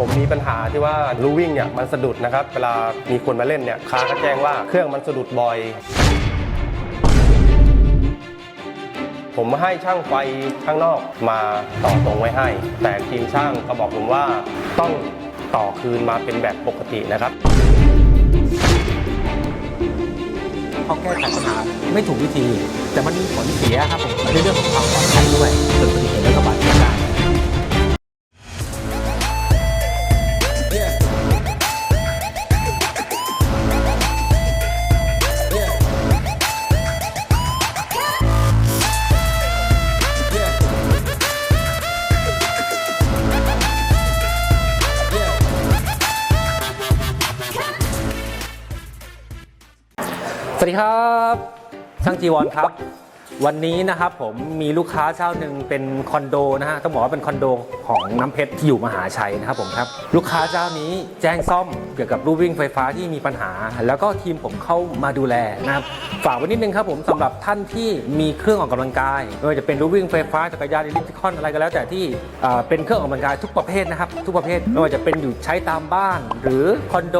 ผมมีปัญหาที่ว่าลูวิ่งเนี่ยมันสะดุดนะครับ เวลามีคนมาเล่นเนี่ยค้าก็แจ้งว่าเครื่องมันสะดุดบ่อย ผมให้ช่างไฟข้างนอกมาต่อตรงไว้ให้ แต่ทีมช่างก็บอกผมว่าต้องต่อคืนมาเป็นแบบปกตินะครับเขาแก้ไขปัญหาไม่ถูกวิธี แต่มันมีผลเสียครับผมในเรื่องของความปลอดภัยด้วยเกิดอุบัติเหตุแล้วก็บาด วัสดีครับช่างจีวรครับ วันนี้นะครับผมมีลูกค้าเจ้าหนึ่งเป็นคอนโดนะฮะต้องบอกว่าเป็นคอนโดของน้ำเพชรที่อยู่มหาชัยนะครับผมครับ ลูกค้าเจ้านี้แจ้งซ่อมเกี่ยวกับรูวิ่งไฟฟ้าที่มีปัญหา แล้วก็ทีมผมเข้ามาดูแลนะครับฝากไว้นิดนึงครับผมสำหรับท่านที่มีเครื่องออกกำลังกายไม่ว่าจะเป็นรูวิ่งไฟฟ้าจักรยานอิเล็กทริคอนอะไรก็แล้ว แต่ที่เป็นเครื่องออกกำลังกายทุกประเภทนะครับ ทุกประเภทไม่ว่าจะเป็นอยู่ใช้ตามบ้าน หรือคอนโด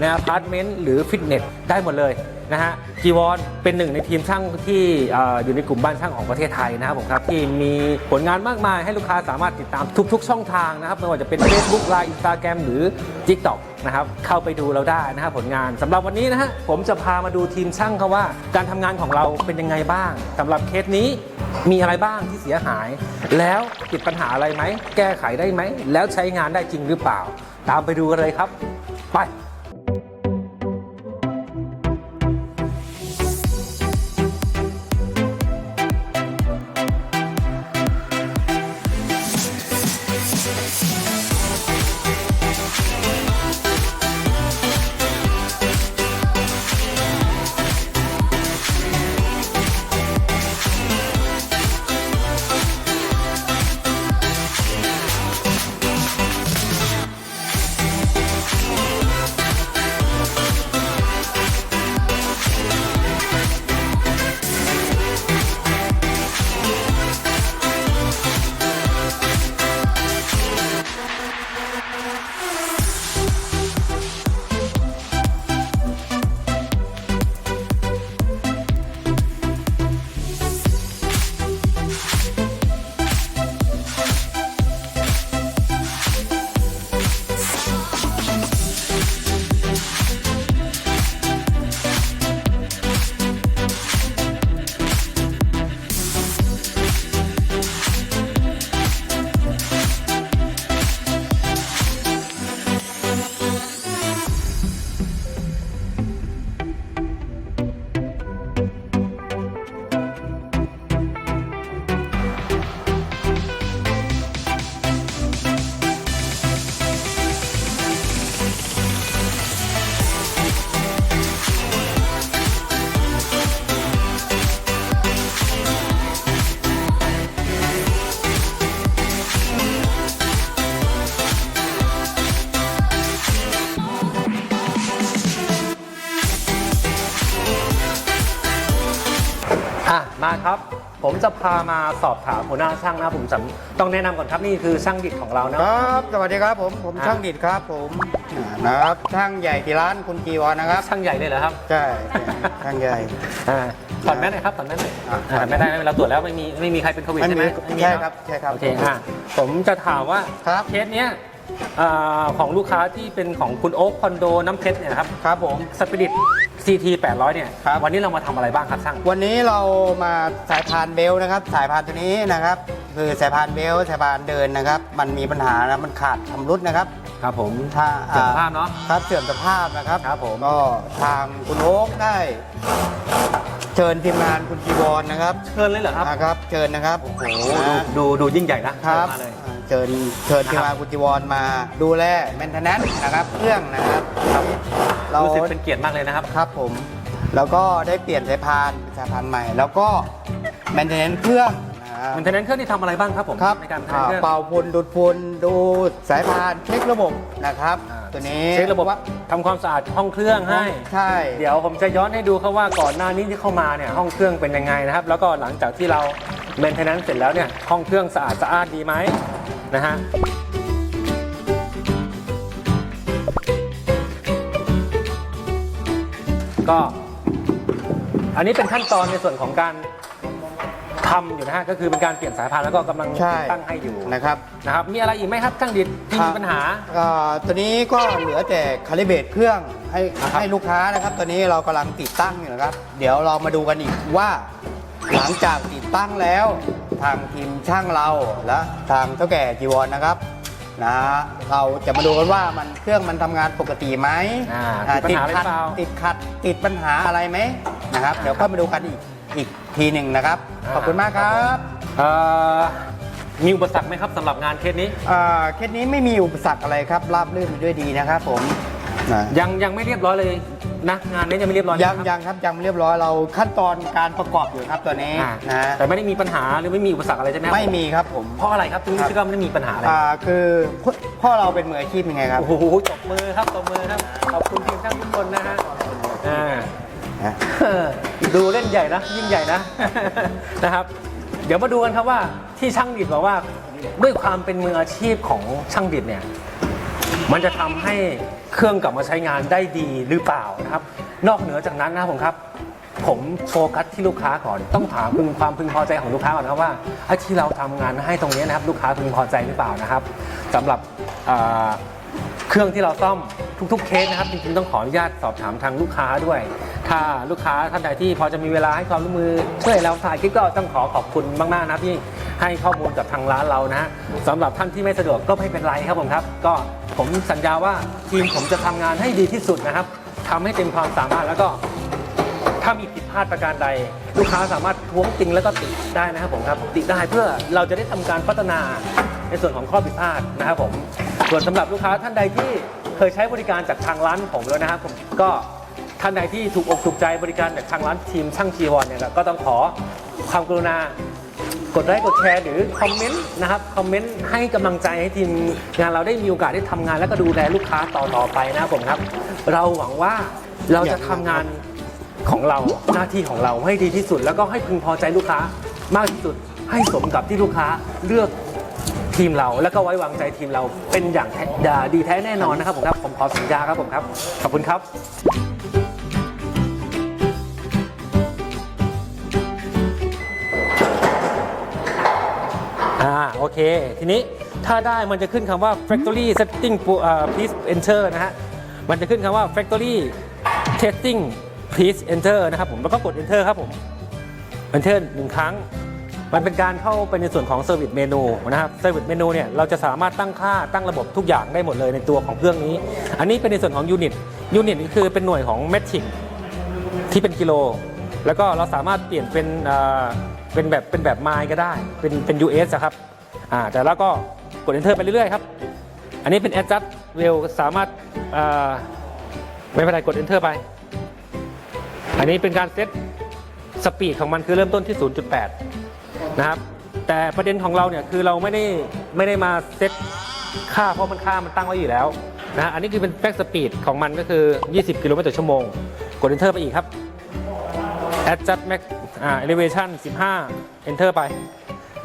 ในอพาร์ตเมนต์หรือฟิตเนสได้หมดเลย นะฮะจีวอนเป็นหนึ่งในทีมช่างที่ออยู่ในกลุ่มบ้านช่างของประเทศไทยนะครับผมครับที่มีผลงานมากมายให้ลูกค้าสามารถติดตามทุก ๆ ช่องทางนะครับไม่ว่าจะเป็น Facebook Line Instagram หรือ TikTok นะครับเข้าไปดูเราได้นะครับผลงานสำหรับวันนี้นะฮะผมจะพามาดูทีมช่างเขาว่า การทำงานของเราเป็นยังไงบ้างสำหรับเคสนี้มีอะไรบ้างที่เสียหาย แล้วติดปัญหาอะไรไหม แก้ไขได้ไหม แล้วใช้งานได้จริงหรือเปล่า ตามไปดูกันเลยครับ ไป อะมาครับ ผมจะพามาสอบถามหัวหน้าช่างนะผมจำต้องแนะนำก่อนครับนี่คือช่างดิดของเรานะครับ สวัสดีครับผม ผมอ่า ช่างดิดครับผมอ่านะครับ ช่างใหญ่ที่ร้านคุณจีวรนะครับ ช่างใหญ่เลยเหรอครับใช่ใช่ช่างใหญ่ อ่าถอดแมสหน่อยครับถอดแมสหน่อยอะอ่าไม่ได้ไม่เป็นไรเราตรวจแล้วไม่มีไม่มีใครเป็นโควิดไม่ใช่ไหมมีไม่มีใช่เนอะครับใช่ครับ โอเคอะผมจะถามว่าครับ เคสเนี้ยอ่าของลูกค้าที่เป็นของคุณโอ๊คคอนโดน้ำเพชรเนี่ยนะครับ ครับผม สปิริต CT 800 เนี่ย ครับ วันนี้เรามาทำอะไรบ้างครับช่าง วันนี้เรามาสายพานเบลต์นะครับ สายพานตัวนี้นะครับ คือสายพานเบลต์สายพานเดินนะครับ มันมีปัญหานะมันขาดชำรุดนะครับ ครับผม ถ้าเสื่อมสภาพเนอะครับเสื่อมสภาพนะครับครับผม ก็ทางคุณโอ๊คได้ เชิญทีมงานคุณจีวรนะครับเชิญเลยเหรอครับ นะครับ เชิญนะครับโอ้โหดูดูดูยิ่งใหญ่นะครับเชิญมาเลยเชิญเชิญทีมครังานบคุณจีวรมาดูแลแมนเทนแนนนะครับ เครื่องนะครับครับ เรารู้สึกเป็นเกียรติมากเลยนะครับ ครับผม แล้วก็ได้เปลี่ยนสายพานเป็นสายพานใหม่ แล้วก็แมนเทนแนนเครื่องนะครับ มันเทนแนนเครื่องที่ทำอะไรบ้างครับผมครับในการทำอ่าเครื่อง เป่าฝุ่นดูดฝุ่นดูสายพานเช็คระบบนะครับ อ่า ตัวนี้เช็คระบบทำความสะอาดห้องเครื่องให้ ใช่เดี๋ยวผมจะย้อนให้ดูครับว่าก่อนหน้านี้ที่เข้ามาเนี่ยห้องเครื่องเป็นยังไงนะครับ แล้วก็หลังจากที่เราเมนเทนแนนเสร็จแล้วเนี่ยห้องเครื่องสะอาดสะอาดดีไหมนะฮะ ก็ อันนี้เป็นขั้นตอนในส่วนของการทำอยู่นะฮะก็คือเป็นการเปลี่ยนสายพานแล้วก็กำลังใช่ตั้งให้อยู่นะครับนะครับ มีอะไรอีกไหมครับช่างดิดที่มีปัญหา อ่าตัวนี้ก็เหลือแต่คาลิเบตเครื่องให้นะครับให้ลูกค้านะครับตัวนี้เรากำลังติดตั้งอยู่นะครับ เดี๋ยวเรามาดูกันอีกว่า หลังจากติดตั้งแล้ว ทางทีมช่างเราและทางเท่าแก่จีวรนะครับ นะเราจะมาดูกันว่ามันเครื่องมันทำงานปกติไหมอ่าอ่าติดปัญหาอะไรขัดเปล่าติดขัดติดปัญหาอะไรไหมนะครับ เดี๋ยวก็มาดูกันอีกอีกทีหนึ่งนะครับขอบคุณมากครับ เอ่อมีอุปสรรคไหมครับสำหรับงานเคสนี้ อ่าเคสนี้ไม่มีอุปสรรคอะไรครับราบรื่นไปด้วยดีนะครับผมนะยังยังไม่เรียบร้อยเลย นะงานนี้ยังไม่เรียบร้อยยังนะครับยังครับยังไม่เรียบร้อยเราขั้นตอนการประกอบอยู่ครับตัวนี้อ่านะแต่ไม่ได้มีปัญหาหรือไม่มีอุปสรรคอะไรใช่ไหมครับไม่มีครับผมเพราะอะไรครับถึงครับที่ก็ไม่ได้มีปัญหาอะไรอ่าคือพ่อพ่อเราเป็นมืออาชีพยังไงครับ โอ้โหตบมือครับตบมือครับขอบคุณทีมช่างทุกคนนะฮะอ่านะเออดูเล่นใหญ่นะ ยิ่งใหญ่นะ นะครับ เดี๋ยวมาดูกันครับว่าที่ช่างดิดบอกว่า ด้วยความเป็นมืออาชีพของช่างดิดเนี่ย มันจะทำให้เครื่องกลับมาใช้งานได้ดีหรือเปล่านะครับ นอกเหนือจากนั้นนะครับผมครับ ผมโฟกัสที่ลูกค้าก่อนต้องถามพึงความพึงพอใจของลูกค้าก่อนนะครับว่าไอ้ที่เราทำงานให้ตรงนี้นะครับ ลูกค้าพึงพอใจหรือเปล่านะครับสำหรับอ่า เครื่องที่เราซ่อมทุกๆ เคสนะครับจริงๆต้องขออนุญาตสอบถามทางลูกค้าด้วย ถ้าลูกค้าท่านใดที่พอจะมีเวลาให้ความร่วมมือช่วยเราถ่ายคลิปก็ต้องขอขอบคุณมากๆนะครับที่ ให้ข้อมูลกับทางร้านเรานะฮะสำหรับท่านที่ไม่สะดวกก็ไม่เป็นไรครับผมครับ ก็ผมสัญญาว่าทีมผมจะทำงานให้ดีที่สุดนะครับทำให้เต็มความสามารถแล้วก็ ถ้ามีผิดพลาดประการใด ลูกค้าสามารถท้วงติงแล้วก็ติได้นะครับผมครับติได้เพื่อเราจะได้ทำการพัฒนาในส่วนของข้อผิดพลาดนะครับผมส่วนสำหรับลูกค้าท่านใดที่เคยใช้บริการจากทางร้านผมแล้วนะครับผมก็ท่านใดที่ถูกอกถูกใจบริการจากทางร้านทีมช่างชีวอนเนี่ยก็ต้องขอความกรุณา กดไลค์กดแชร์หรือคอมเมนต์นะครับคอมเมนต์ให้กำลังใจให้ทีมงานเราได้มีโอกาสได้ทำงาน และก็ดูแลลูกค้าต่อๆไปนะครับผมครับ เราหวังว่าเราจะทำงานของเราหน้าที่ของเราให้ดีที่สุด แล้วก็ให้พึงพอใจลูกค้ามากที่สุด ให้สมกับที่ลูกค้าเลือกทีมเรา แล้วก็ไว้วางใจทีมเราเป็นอย่างแท้ดีแท้แน่นอนนะครับผมครับผมขอสัญญาครับผมครับขอบคุณครับ โอเค ทีนี้ถ้าได้มันจะขึ้นคำว่า factory setting please enter นะฮะ มันจะขึ้นคำว่า factory testing please enter นะครับผม แล้วก็กด enter ครับผม enter หนึ่งครั้ง มันเป็นการเข้าไปในส่วนของ service menu นะครับ service menu เนี่ย เราจะสามารถตั้งค่าตั้งระบบทุกอย่างได้หมดเลยในตัวของเครื่องนี้ อันนี้เป็นในส่วนของ unit unit ก็คือเป็นหน่วยของ metric ที่เป็นกิโล แล้วก็เราสามารถเปลี่ยนเป็นเป็นแบบเป็นแบบไมล์ก็ได้ เป็นเป็น US อะครับ อ่าแต่แล้วก็กด enter ไปเรื่อยๆครับ อันนี้เป็น adjust rail สามารถอ่าไม่เป็นไรกด enter ไป อันนี้เป็นการเซตสปีดของมันคือเริ่มต้นที่ 0.8 นะครับ แต่ประเด็นของเราเนี่ยคือเราไม่ได้ไม่ได้มาเซตค่าเพราะมันค่ามันตั้งไว้อยู่แล้วนะฮะอันนี้คือเป็นแบ็กสปีดของมันก็คือ 20 กิโลเมตรต่อชั่วโมง กด enter ไปอีกครับ adjust max อ่า elevation 15 enter ไป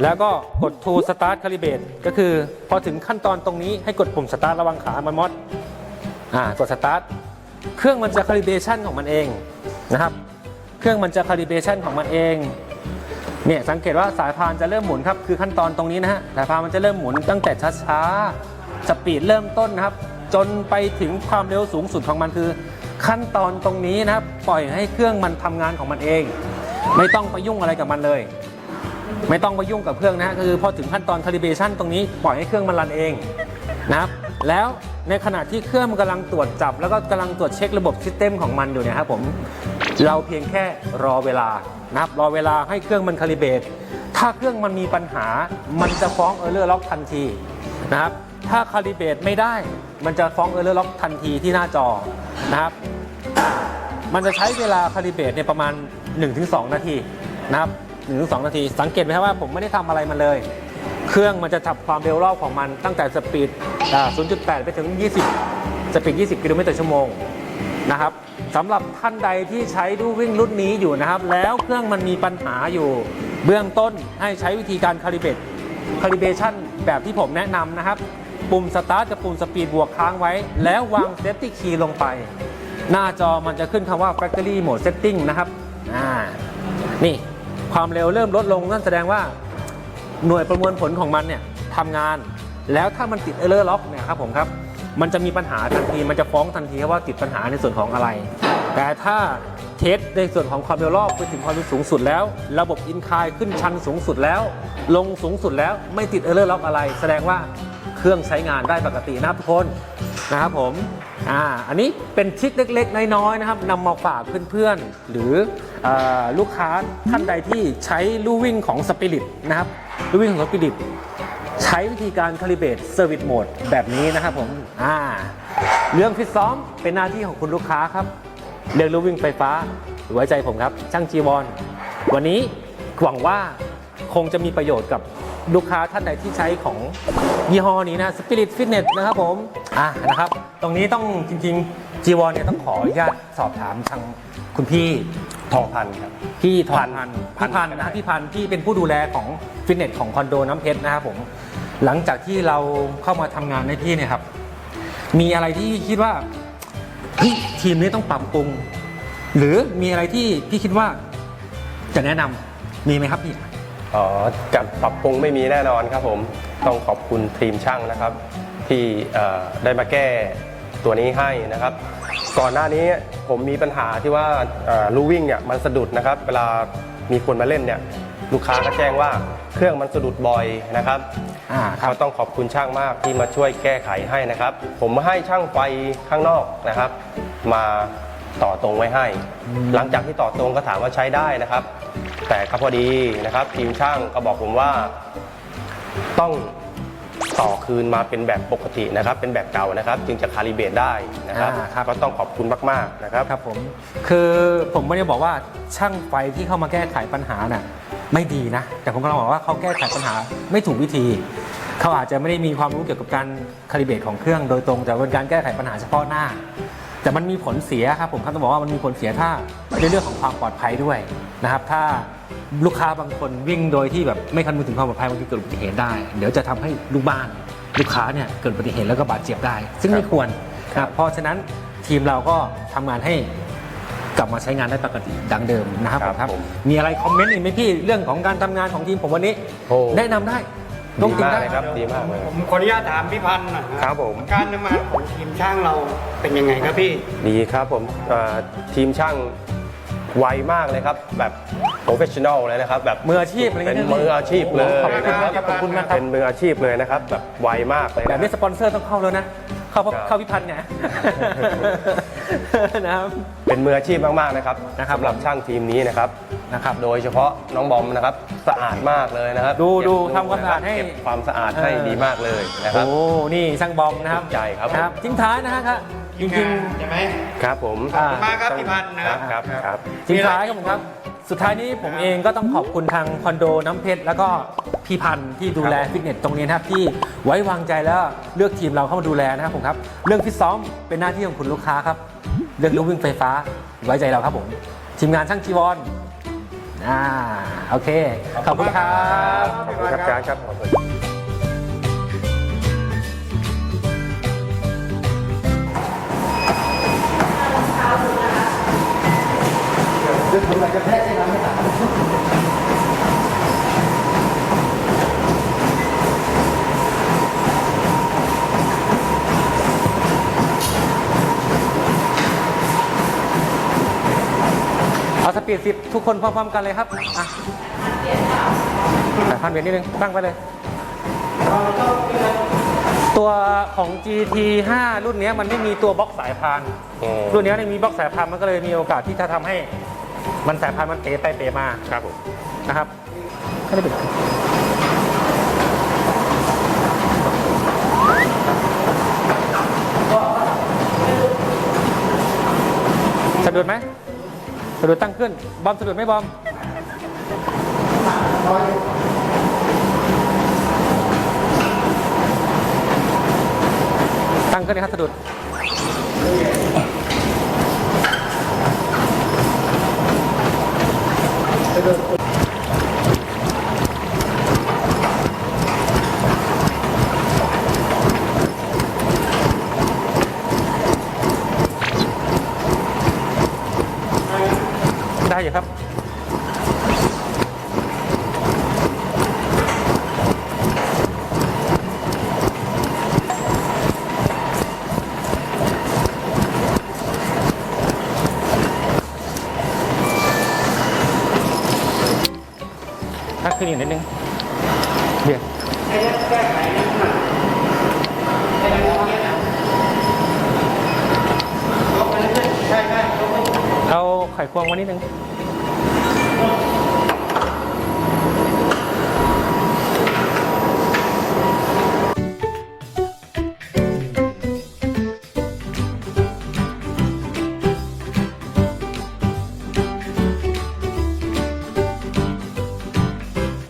แล้วก็กด to start calibrate ก็คือพอถึงขั้นตอนตรงนี้ให้กดปุ่ม start ระวังขามันมอดอ่ากด start เครื่องมันจะ calibration ของมันเองนะครับ เครื่องมันจะ calibration ของมันเองเนี่ยสังเกตว่าสายพานจะเริ่มหมุนครับคือขั้นตอนตรงนี้นะฮะสายพานมันจะเริ่มหมุนตั้งแต่ช้าๆสปีดเริ่มต้นนะครับ จนไปถึงความเร็วสูงสุดของมันคือ ขั้นตอนตรงนี้นะครับ ปล่อยให้เครื่องมันทำงานของมันเอง ไม่ต้องไปยุ่งอะไรกับมันเลย ไม่ต้องไปยุ่งกับเครื่องนะฮะคือพอถึงขั้นตอน calibration ตรงนี้ปล่อยให้เครื่องมันรันเองนะครับแล้วในขณะที่เครื่องมันกำลังตรวจจับ แล้วก็กำลังตรวจเช็คระบบซิสเต็มของมันอยู่เนี่ยครับผมเราเพียงแค่รอเวลานะครับรอเวลาให้เครื่องมันคาลิเบตถ้าเครื่องมันมีปัญหา มันจะฟ้องเออร์เลอร์ล็อกทันทีนะครับถ้าคาลิเบตไม่ได้ มันจะฟ้องเออร์เลอร์ล็อกทันทีที่หน้าจอนะครับมันจะใช้เวลาคาลิเบตเนี่ยประมาณ 1-2 นาทีนะครับ 1-2นาที สังเกตไหมครับว่าผมไม่ได้ทำอะไรมันเลย เครื่องมันจะจับความเร็วรอบของมันตั้งแต่สปีด 0.8 ไปถึง 20 สปีด 20 กิโลเมตรต่อชั่วโมงนะครับสำหรับท่านใดที่ใช้ดูวิ่งรุ่นนี้อยู่นะครับ แล้วเครื่องมันมีปัญหาอยู่ เบื้องต้นให้ใช้วิธีการคาลิเบตคาลิเบชันแบบที่ผมแนะนำนะครับ ปุ่มสตาร์ทกับปุ่มสปีดบวกค้างไว้ แล้ววางเซฟตี้คีย์ลงไป หน้าจอมันจะขึ้นคำว่า factory mode setting นะครับ อ่า นี่ ความเร็วเริ่มลดลงนั่นแสดงว่าหน่วยประมวลผลของมันเนี่ยทำงาน แล้วถ้ามันติด error lock เนี่ยครับผมครับมันจะมีปัญหาทันทีมันจะฟ้องทันทีว่าติดปัญหาในส่วนของอะไร แต่ถ้าเทสในส่วนของความเร็วรอบไปถึงความเร็วสูงสุดแล้ว ระบบอินคายขึ้นชันสูงสุดแล้ว ลงสูงสุดแล้วไม่ติด error lock อะไร แสดงว่าเครื่องใช้งานได้ปกตินะครับทุกคน นะครับผมอ่าอันนี้เป็นทริคเล็กๆ น้อยๆนะครับนำมาฝากเพื่อนๆ หรืออลูกค้าท่านใดที่ใช้ลู่วิ่งของสปิริตนะครับลู่วิ่งของสปิริตใช้วิธีการ calibrate service mode แบบนี้นะครับผมอ่าเรื่องฟิตซ้อมเป็นหน้าที่ของคุณลูกค้าครับ เรื่องลู่วิ่งไฟฟ้าไว้ใจผมครับ ช่างจีวรวันนี้หวังว่าคงจะมีประโยชน์กับ ลูกค้าท่านใดที่ใช้ของยี่ห้อนี้นะ Spirit Fitness นะครับผมอ่านะครับ ตรงนี้ต้องจริงๆจีวรเนี่ยต้องขออนุญาตสอบถามทางคุณพี่ทองพันครับ พี่ทองพันธ์พัพี่นธ์พันธ์นะพี่พันธ์ที่เป็นผู้ดูแลของฟิตเนสของคอนโดน้ำเพชรนะครับผมหลังจากที่เราเข้ามาทำงานในพี่เนี่ยครับ มีอะไรที่คิดว่าเฮ้ยทีมนี้ต้องปรับปรุง หรือมีอะไรที่พี่คิดว่าจะแนะนำมีไหมครับพี่ อ๋อจัดปรับปรุงไม่มีแน่นอนครับผมต้องขอบคุณทีมช่างนะครับ ที่เอ่อได้มาแก้ตัวนี้ให้นะครับ ก่อนหน้านี้ผมมีปัญหาที่ว่าเอ่อลู่วิ่งเนี่ยมันสะดุดนะครับ เวลามีคนมาเล่นเนี่ยลูกค้าก็แจ้งว่าเครื่องมันสะดุดบ่อยนะครับอ่าครับก็ต้องขอบคุณช่างมากที่มาช่วยแก้ไขให้นะครับ ผมให้ช่างไฟข้างนอกนะครับ มา ต่อตรงไว้ให้ หลังจากที่ต่อตรงก็ถามว่าใช้ได้นะครับ แต่ก็พอดีนะครับทีมช่างก็บอกผมว่า ต้องต่อคืนมาเป็นแบบปกตินะครับ เป็นแบบเก่านะครับ จึงจะคาลิเบรตได้นะครับอ่าครับ ก็ต้องขอบคุณมากๆนะครับ ครับผมคือผมไม่ได้บอกว่าช่างไฟที่เข้ามาแก้ไขปัญหาน่ะไม่ดีนะ แต่ผมกำลังบอกว่าเขาแก้ไขปัญหาไม่ถูกวิธี เขาอาจจะไม่ได้มีความรู้เกี่ยวกับการคาลิเบรตของเครื่องโดยตรงแต่เป็นการแก้ไขปัญหาเฉพาะหน้า แต่มันมีผลเสียครับผมครับต้องบอกว่ามันมีผลเสียถ้าในเรื่องของความปลอดภัยด้วยนะครับ ถ้าลูกค้าบางคนวิ่งโดยที่แบบไม่คำนึงถึงความปลอดภัยบางทีเกิดอุบัติเหตุได้ เดี๋ยวจะทำให้ลูกบ้านลูกค้าเนี่ยเกิดอุบัติเหตุแล้วก็บาดเจ็บได้ ซึ่งไม่ควรนะครับเพราะฉะนั้นทีมเราก็ทำงานให้กลับมาใช้งานได้ปกติดังเดิมนะครับครับผมครับผมมีอะไรคอมเมนต์อีกไหมพี่เรื่องของการทำงานของทีมผมวันนี้โอ้แนะนำได้ ต้ดีองติงมากได้เลยครับ ดีมากเลย ผมขออนุญาตถามพี่พันธ์หน่อยนะครับผม การทำงานของทีมช่างเราเป็นยังไงครับพี่ ดีครับผมเอ่อทีมช่างไวมากเลยครับ แบบโปรเฟชชั่นอลเลยนะครับ แบบมืออาชีพอะไรเป็นเงี้ยมืออาชีพเลยขอบคุณนะมากครับขอบคุณมากครับ เป็นมืออาชีพเลยนะครับ แบบไวมากเลยแบบนะ นี้สปอนเซอร์ต้องเข้าแล้วนะ เข้าครับ เข้าพิพันธ์เนี่ย นะครับ เป็นมืออาชีพมากๆนะครับนะครับสำหรับช่างทีมนี้นะครับ นะครับ โดยเฉพาะน้องบอมนะครับสะอาดมากเลยนะครับดูเก็บดูทำความสะอาดให้ เก็บความสะอาดให้เออดีมากเลยนะครับ โอ้ นี่ช่างบอมนะครับใจครับนะครับทิ้งท้ายนะฮะครับจริง ใช่ไหม ครับผมอ่าขอบคุณมากครับพี่พันธ์นะครับ ครับครับ ๆทิ้งท้ายครับผมครับ สุดท้ายนี้ผมเองก็ต้องขอบคุณทางคอนโดน้ำเพชร แล้วก็พี่พันธ์ที่ดูแลฟิตเนสตรงนี้นะครับที่ไว้วางใจแล้วเลือกทีมเราเข้ามาดูแลนะครับผมครับ เรื่องฟิตซ้อมเป็นหน้าที่ของคุณลูกค้าครับ เรื่องลูกวิ่งไฟฟ้าไว้ใจเราครับผม ทีมงานช่างจีวร อ่าโอเค ขอบคุณครับขอบคุณครับอาจารย์ครับขอบคุณเอา สปีดสิบทุกคนพร้อมๆกันเลยครับอะสายพันเวียนนิดนึงตั้งไปเลย ตัวของ GT 5 รุ่นเนี้ยมันไม่มีตัวบล็อกสายพาน อืมรุ่นเนี้ยไม่มีบล็อกสายพานมันก็เลยมีโอกาสที่จะทำให้ มันสายพานมันเป๋ไปเป๋มาครับผมนะครับไม่ได้เป็นสะดุดไหมสะดุดตั้งขึ้น บอมสะดุดไหมบอมตั้งขึ้นนะครับสะดุดได้ เบียร์เอาไข่ควงมานิดนึง